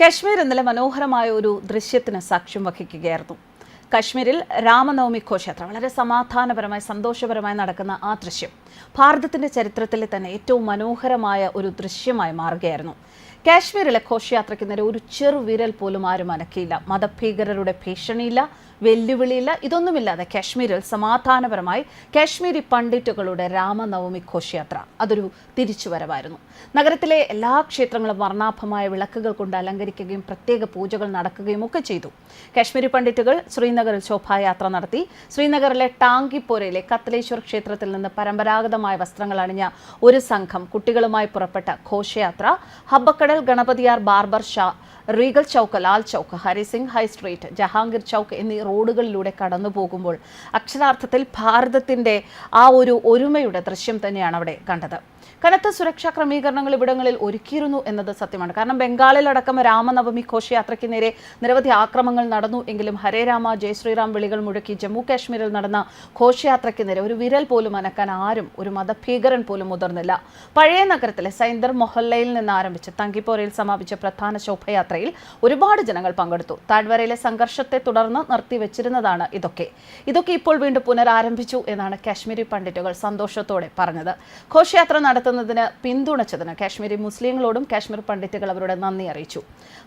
കശ്മീർ ഇന്നലെ മനോഹരമായ ഒരു ദൃശ്യത്തിന് സാക്ഷ്യം വഹിക്കുകയായിരുന്നു. കശ്മീരിൽ രാമനവമി ഘോഷയാത്ര. വളരെ സമാധാനപരമായി സന്തോഷപരമായി നടക്കുന്ന ആ ദൃശ്യം ഭാരതത്തിന്റെ ചരിത്രത്തിലെ തന്നെ ഏറ്റവും മനോഹരമായ ഒരു ദൃശ്യമായി മാറുകയായിരുന്നു. കാശ്മീരിലെ ഘോഷയാത്രയ്ക്ക് നേരെ ഒരു ചെറുവിരൽ പോലും ആരും അനക്കിയില്ല. മതഭീകരരുടെ ഭീഷണിയില്ല വെല്ലുവിളിയില്ല. ഇതൊന്നുമില്ലാതെ കാശ്മീരിൽ സമാധാനപരമായി കാശ്മീരി പണ്ഡിറ്റുകളുടെ രാമനവമി ഘോഷയാത്ര അതൊരു തിരിച്ചുവരവായിരുന്നു. നഗരത്തിലെ എല്ലാ ക്ഷേത്രങ്ങളും വർണാഭമായ വിളക്കുകൾ കൊണ്ട് അലങ്കരിക്കുകയും പ്രത്യേക പൂജകൾ നടക്കുകയും ഒക്കെ ചെയ്തു. കാശ്മീരി പണ്ഡിറ്റുകൾ ശ്രീനഗറിൽ ശോഭായാത്ര നടത്തി. ശ്രീനഗറിലെ ടാങ്കിപ്പോരയിലെ കത്തലേശ്വർ ക്ഷേത്രത്തിൽ നിന്ന് പരമ്പരാഗതമായ വസ്ത്രങ്ങൾ അണിഞ്ഞ ഒരു സംഘം കുട്ടികളുമായി പുറപ്പെട്ട ഘോഷയാത്ര ഹബ്ബക്കടൽ ഗണപതിയാർ barber Shah Regal Chowk Lal Chowk Hari Singh high street Jahangir Chowk എന്നീ റോഡുകളിലൂടെ കടന്നു പോകുമ്പോൾ അക്ഷരാർത്ഥത്തിൽ ഭാരതത്തിന്റെ ആ ഒരു ഒരുമയുടെ ദൃശ്യം തന്നെയാണ് അവിടെ കണ്ടത്. കനത്ത സുരക്ഷാ ക്രമീകരണങ്ങൾ ഇവിടങ്ങളിൽ ഒരുക്കിയിരുന്നു എന്നത് സത്യമാണ്. കാരണം ബംഗാളിലടക്കം രാമനവമി ഘോഷയാത്രയ്ക്ക് നേരെ നിരവധി ആക്രമങ്ങൾ നടന്നു എങ്കിലും ഹരേ രാമ ജയ് ശ്രീറാം വിളികൾ മുഴക്കി ജമ്മു കാശ്മീരിൽ നടന്ന ഘോഷയാത്രയ്ക്ക് നേരെ ഒരു വിരൽ പോലും അനക്കാൻ ആരും ഒരു മതഭീകരൻ പോലും മുതിർന്നില്ല. പഴയ നഗരത്തിലെ സൈന്ദർ മൊഹല്ലയിൽ നിന്ന് ആരംഭിച്ച് തങ്കിപ്പോരയിൽ സമാപിച്ച പ്രധാന ശോഭയാത്രയിൽ ഒരുപാട് ജനങ്ങൾ പങ്കെടുത്തു. താഴ്വരയിലെ സംഘർഷത്തെ തുടർന്ന് നിർത്തിവെച്ചിരുന്നതാണ് ഇതൊക്കെ. ഇതൊക്കെ ഇപ്പോൾ വീണ്ടും പുനരാരംഭിച്ചു എന്നാണ് കാശ്മീരി പണ്ഡിറ്റുകൾ സന്തോഷത്തോടെ പറഞ്ഞത്. ഘോഷയാത്ര നടത്തുന്നതിന് പിന്തുണച്ചതിന് കാശ്മീരി മുസ്ലിങ്ങളോടും കാശ്മീർ പണ്ഡിറ്റുകൾ അവരുടെ നന്ദി അറിയിച്ചു.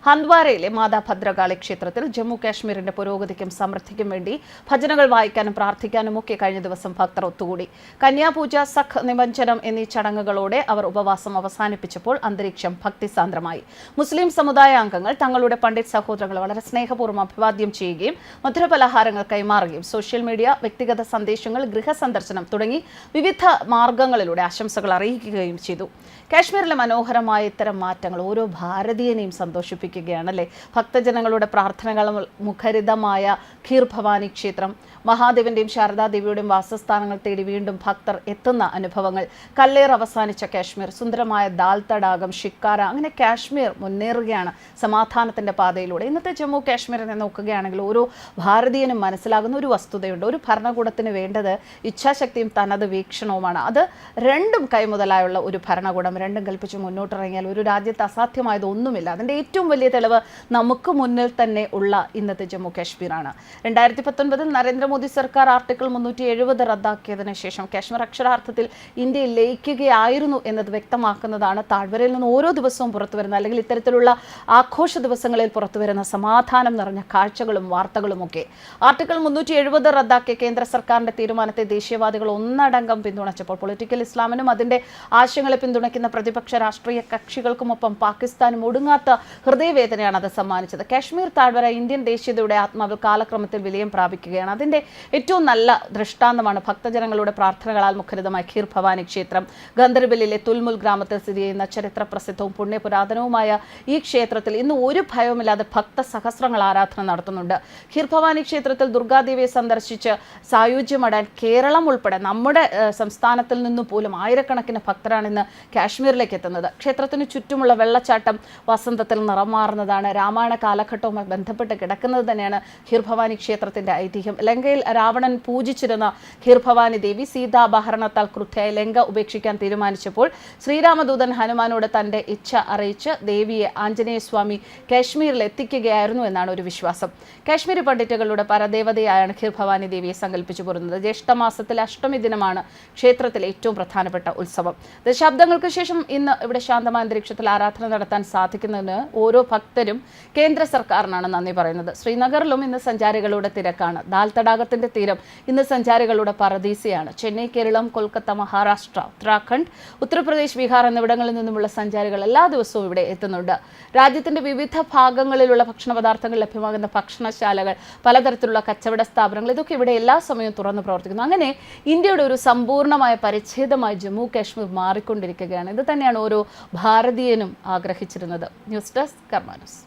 ഹന്ദ്വാരയിലെ മാതാ ഭദ്രകാളി ക്ഷേത്രത്തിൽ ജമ്മു കാശ്മീരിന്റെ പുരോഗതിക്കും സമൃദ്ധിക്കും വേണ്ടി ഭജനകൾ വായിക്കാനും പ്രാർത്ഥിക്കാനും ഒക്കെ കഴിഞ്ഞ ദിവസം ഭക്തർ ഒത്തുകൂടി. കന്യാപൂജ സഖ് നിമഞ്ജനം എന്നീ ചടങ്ങുകളോടെ അവർ ഉപവാസം അവസാനിപ്പിച്ചപ്പോൾ അന്തരീക്ഷം ഭക്തിസാന്ദ്രമായി. മുസ്ലിം സമുദായ അംഗങ്ങൾ തങ്ങളുടെ പണ്ഡിറ്റ് സഹോദരങ്ങൾ വളരെ സ്നേഹപൂർവം അഭിവാദ്യം ചെയ്യുകയും മധുരപലഹാരങ്ങൾ കൈമാറുകയും സോഷ്യൽ മീഡിയ വ്യക്തിഗത സന്ദേശങ്ങൾ ഗൃഹസന്ദർശനം തുടങ്ങി വിവിധ മാർഗങ്ങളിലൂടെ ആശംസകൾ അറിയിക്കുകയും ചെയ്തു. കാശ്മീരിലെ മനോഹരമായ ഇത്തരം മാറ്റങ്ങൾ ഓരോ ഭാരതീയനെയും സന്തോഷിപ്പിക്കുകയാണ് അല്ലേ ഭക്തജനങ്ങളുടെ പ്രാർത്ഥനകൾ മുഖരിതമായ ഖീർ ഭവാനി ക്ഷേത്രം മഹാദേവന്റെയും ശാരദാദേവിയുടെയും വാസസ്ഥാനങ്ങൾ തേടി വീണ്ടും ഭക്തർ എത്തുന്ന അനുഭവങ്ങൾ കല്ലേർ അവസാനിച്ച കാശ്മീർ സുന്ദരമായ ദാൽ തടാകം ഷിക്കാര അങ്ങനെ കാശ്മീർ മുന്നേറുകയാണ് സമാധാനത്തിന്റെ പാതയിലൂടെ. ഇന്നത്തെ ജമ്മു കാശ്മീരിനെ നോക്കുകയാണെങ്കിൽ ഓരോ ഭാരതീയനും മനസ്സിലാകുന്ന ഒരു വസ്തുതയുണ്ട്. ഒരു ഭരണകൂടത്തിന് വേണ്ടത് ഇച്ഛാശക്തിയും തനത് വീക്ഷണവുമാണ്. അത് രണ്ടും കൈമുതലായുള്ള ഒരു ഭരണകൂടം. രണ്ടും കൽപ്പിച്ച് മുന്നോട്ടിറങ്ങിയാൽ ഒരു രാജ്യത്ത് അസാധ്യമായത് ഒന്നുമില്ല. അതിന്റെ ഏറ്റവും വലിയ തെളിവ് നമുക്ക് മുന്നിൽ തന്നെ ഉള്ള ഇന്നത്തെ ജമ്മു കാശ്മീരാണ്. രണ്ടായിരത്തി പത്തൊൻപതിൽ നരേന്ദ്രമോദി സർക്കാർ ആർട്ടിക്കിൾ മുന്നൂറ്റി എഴുപത് റദ്ദാക്കിയതിനു ശേഷം കാശ്മീർ അക്ഷരാർത്ഥത്തിൽ ഇന്ത്യയിൽ ലയിക്കുകയായിരുന്നു എന്നത് വ്യക്തമാക്കുന്നതാണ് താഴ്വരയിൽ നിന്ന് ഓരോ ദിവസവും പുറത്തു വരുന്ന അല്ലെങ്കിൽ ഇത്തരത്തിലുള്ള ആഘോഷ ദിവസങ്ങളിൽ പുറത്തുവരുന്ന സമാധാനം നിറഞ്ഞ കാഴ്ചകളും വാർത്തകളും ഒക്കെ. ആർട്ടിക്കിൾ മുന്നൂറ്റി എഴുപത് റദ്ദാക്കിയ കേന്ദ്ര സർക്കാരിന്റെ തീരുമാനത്തെ ദേശീയവാദികൾ ഒന്നടങ്കം പിന്തുണച്ചപ്പോൾ പൊളിറ്റിക്കൽ ഇസ്ലാമിനും അതിന്റെ ആശയങ്ങളെ പിന്തുണയ്ക്കുന്ന പ്രതിപക്ഷ രാഷ്ട്രീയ കക്ഷികൾക്കുമൊപ്പം പാകിസ്ഥാനും ഒടുങ്ങാത്ത ഹൃദയവേദനയാണ് അത് സമ്മാനിച്ചത്. കാശ്മീർ താഴ്വര ഇന്ത്യൻ ദേശീയതയുടെ ആത്മാവിൽ കാലക്രമത്തിൽ വിലയം പ്രാപിക്കുകയാണ്. അതിന്റെ ഏറ്റവും നല്ല ദൃഷ്ടാന്തമാണ് ഭക്തജനങ്ങളുടെ പ്രാർത്ഥനകളാൽ മുഖരിതമായ ഖീർ ഭവാനി ക്ഷേത്രം. ഗന്ദർബലിലെ തുൽമുൽ ഗ്രാമത്തിൽ സ്ഥിതി ചെയ്യുന്ന ചരിത്ര പ്രസിദ്ധവും പുണ്യപുരാതനവുമായ ഈ ക്ഷേത്രത്തിൽ ഇന്ന് ഒരു ഭയവുമില്ലാതെ ഭക്ത സഹസ്രങ്ങൾ ആരാധന നടത്തുന്നുണ്ട്. ഖീർഭവാനി ക്ഷേത്രത്തിൽ ദുർഗാദേവിയെ സന്ദർശിച്ച് സായുജ്യമടാൻ കേരളം ഉൾപ്പെടെ നമ്മുടെ സംസ്ഥാനത്തിൽ നിന്ന് പോലും ആയിരക്കണക്കിന് ഭക്തരാണ് ഇന്ന് കാശ്മീരിലേക്ക് എത്തുന്നത്. ക്ഷേത്രത്തിന് ചുറ്റുമുള്ള വെള്ളച്ചാട്ടം വസന്തത്തിൽ നിറം മാറുന്നതാണ് രാമായണ കാലഘട്ടവുമായി ബന്ധപ്പെട്ട് കിടക്കുന്നത് തന്നെയാണ് ഖീർഭവാനി ക്ഷേത്രത്തിന്റെ ഐതിഹ്യം. ലങ്കയിൽ രാവണൻ പൂജിച്ചിരുന്ന ഖീർഭവാനി ദേവി സീതാപഹരണത്താൽ ക്രുദ്ധയായി ലങ്ക ഉപേക്ഷിക്കാൻ തീരുമാനിച്ചപ്പോൾ ശ്രീരാമദൂതൻ ഹനുമാനോട് തന്റെ ഇച്ഛ അറിയിച്ച് ദേവിയെ ആഞ്ജനേയ സ്വാമി കാശ്മീരിൽ എത്തിക്കുകയായിരുന്നു എന്നാണ് ഒരു വിശ്വാസം. കാശ്മീരി പണ്ഡിറ്റുകളുടെ പരദേവതയായാണ് ഖിർ ഭവാനി ദേവിയെ സങ്കല്പിച്ചു പോരുന്നത് ജ്യേഷ്ഠമാസത്തിലെ അഷ്ടമി ദിനമാണ് ക്ഷേത്രത്തിലെ ഏറ്റവും പ്രധാനപ്പെട്ട ഉത്സവം. ദശാബ്ദങ്ങൾക്ക് ശേഷം ഇന്ന് ഇവിടെ ശാന്തമായ അന്തരീക്ഷത്തിൽ ആരാധന നടത്താൻ സാധിക്കുന്നതിന് ഓരോ ഭക്തരും കേന്ദ്ര സർക്കാരിനാണ് നന്ദി പറയുന്നത്. ശ്രീനഗറിലും ഇന്ന് സഞ്ചാരികളുടെ തിരക്കാണ്. ദാൽ തടാകത്തിന്റെ തീരം ഇന്ന് സഞ്ചാരികളുടെ പറദീസയാണ് ചെന്നൈ കേരളം കൊൽക്കത്ത മഹാരാഷ്ട്ര ഉത്തരാഖണ്ഡ് ഉത്തർപ്രദേശ് ബീഹാർ എന്നിവിടങ്ങളിൽ നിന്നുമുള്ള സഞ്ചാരികൾ എല്ലാ ദിവസവും ഇവിടെ എത്തുന്നുണ്ട്. രാജ്യത്തിന്റെ വിവിധ ഭാഗങ്ങളിലുള്ള ഭക്ഷണ പദാർത്ഥങ്ങൾ ലഭ്യമാകുന്ന ഭക്ഷണശാലകൾ പലതരത്തിലുള്ള കച്ചവട സ്ഥാപനങ്ങൾ ഇതൊക്കെ ഇവിടെ എല്ലാ സമയവും തുറന്ന് പ്രവർത്തിക്കുന്നു. അങ്ങനെ ഇന്ത്യയുടെ ഒരു സമ്പൂർണമായ പരിച്ഛേദമായി ജമ്മു കാശ്മീർ മാറിക്കൊണ്ടിരിക്കുകയാണ്. ഇത് തന്നെയാണ് ഓരോ ഭാരതീയനും ആഗ്രഹിച്ചിരുന്നത്. News desk കർമാനസ്.